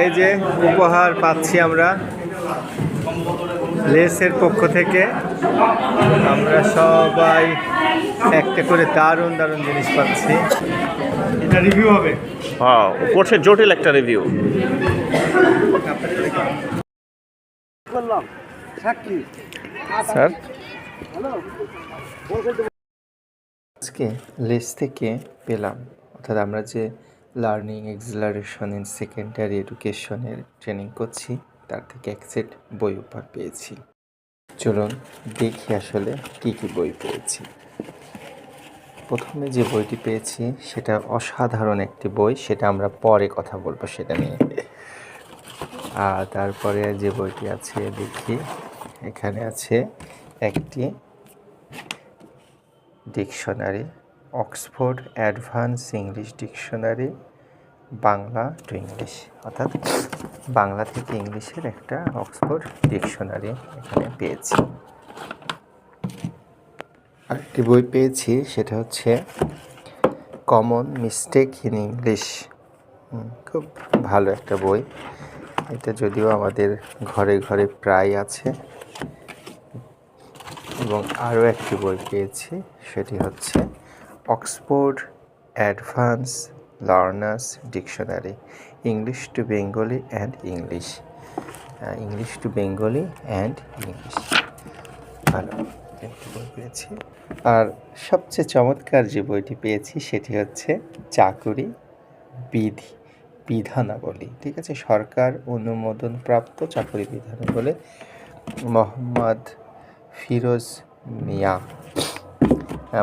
এই যে উপহার পাচ্ছি আমরা লেসের পক্ষ থেকে। আমরা সবাই একটা করে দারুণ দারুণ জিনিস পাচ্ছি। এটা রিভিউ হবে। হ্যাঁ করছে জটিল একটা রিভিউ স্যার? আজকে লেস থেকে পেলাম। অর্থাৎ আমরা যে লার্নিং এক্সিলারেশন ইন সেকেন্ডারি এডুকেশনের ট্রেনিং করছি। তার থেকে এক সেট বই উপহার পেয়েছি। চলুন দেখি আসলে কী কী বই পেয়েছি। প্রথমে যে বইটি পেয়েছি, সেটা অসাধারণ একটি বই, সেটা আমরা পরে কথা বলব সেটা নিয়ে। আর তারপরে যে বইটি আছে, দেখি, এখানে আছে একটি dictionary Oxford advance English dictionary, Bangla to English. অর্থাৎ বাংলা থেকে ইংলিশের একটা অক্সফোর্ড ডিকশনারি এখানে পেয়েছি। আরেকটি বই পেয়েছি, সেটা হচ্ছে কমন মিস্টেক ইন ইংলিশ। খুব ভালো একটা বই। এটা যদিও আমাদের ঘরে ঘরে প্রায় আছে। এবং আরও একটি বই পেয়েছি, সেটি হচ্ছে Oxford advance learners dictionary, English to Bengali and English. English to Bengali and English. ভালো, একটি বই পেয়েছি। আর সবচেয়ে চমৎকার যে বইটি পেয়েছি সেটি হচ্ছে চাকুরি বিধি, বিধানাবলী। ঠিক আছে, সরকার অনুমোদন প্রাপ্ত চাকরি বিধানাবলী মোহাম্মদ ফিরোজ মিয়া।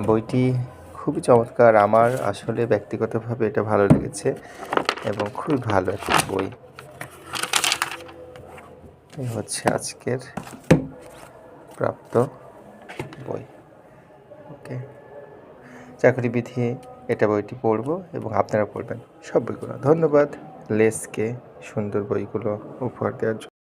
বইটি খুবই চমৎকার। আমার আসলে ব্যক্তিগতভাবে এটা ভালো লেগেছে এবং খুবই ভালো একটা বই। এই হচ্ছে আজকের প্রাপ্ত বই। ওকে। চাকরি বিধি এটা বইটি পড়ব এবং আপনারা পড়বেন সব বইগুলো। ধন্যবাদ লেসকে সুন্দর বইগুলো উপহার দেওয়ার জন্য।